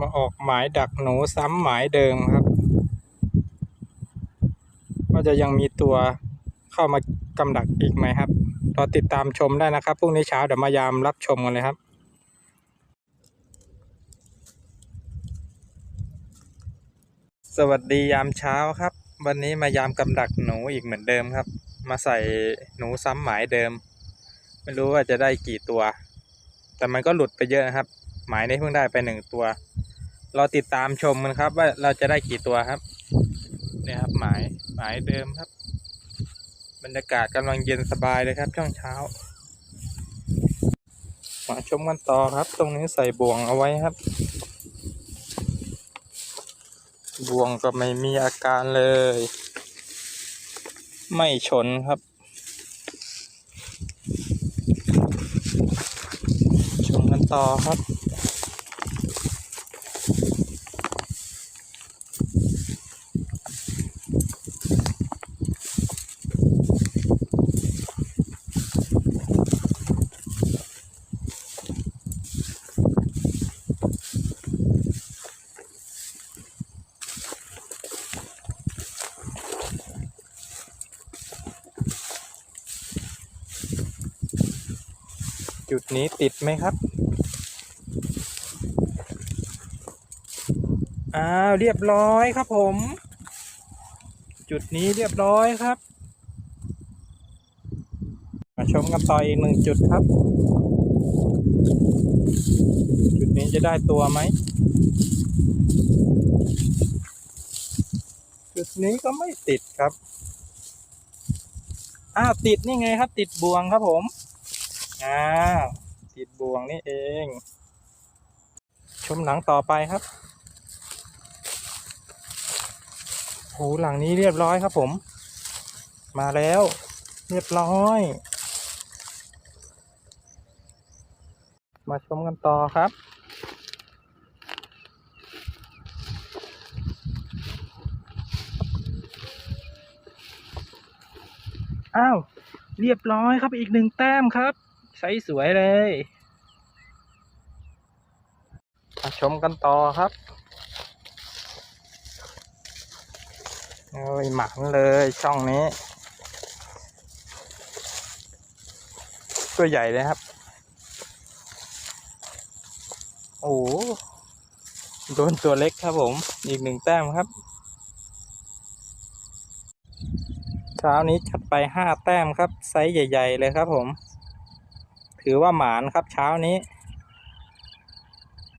มาออกหมายดักหนูซ้ำหมายเดิมครับ ว่าจะยังมีตัวเข้ามากำดักอีกไหมครับรอติดตามชมได้นะครับพรุ่งนี้เช้าเดี๋ยวมายามรับชมกันเลยครับสวัสดียามเช้าครับ วันนี้มายามกำดักหนูอีกเหมือนเดิมครับ มาใส่หนูซ้ำหมายเดิม ไม่รู้ว่าจะได้กี่ตัว แต่มันก็หลุดไปเยอะนะครับ หมายนี้เพิ่งได้ไปหนึ่งตัว เราติดตามชมกันครับ ว่าเราจะได้กี่ตัวครับเนี่ยครับหมายหมายเดิมครับ บรรยากาศกำลังเย็นสบายเลยครับช่วงเช้ามาชมกันต่อครับ ตรงนี้ใส่บ่วงเอาไว้ครับ บ่วงก็ไม่มีอาการเลย ไม่ชนครับ ชมกันต่อครับ จุดนี้ติดไหมครับ อ้าว เรียบร้อยครับผม จุดนี้เรียบร้อยครับ มาชมกันต่ออีกหนึ่งจุดครับ จุดนี้จะได้ตัวไหม จุดนี้ก็ไม่ติดครับ อ้าว ติดนี่ไงครับ ติดบ่วงครับผม อ้าวติดบ่วงนี่เอง ชมหลังต่อไปครับโหหลังนี้เรียบร้อยครับผม มาแล้ว เรียบร้อย มาชมกันต่อครับอ้าวเรียบร้อยครับอีกหนึ่งแต้มครับ ใสสวยเลยมาชมกันต่อครับโอ้ยหมันเลยช่องนี้ ตัวใหญ่เลยครับ โอ้โดนตัวเล็กครับผม อีกหนึ่งแต้มครับ เช้านี้จัดไปห้าแต้มครับ ไซส์ใหญ่ ๆ เลยครับผม ถือว่าหมานครับเช้านี้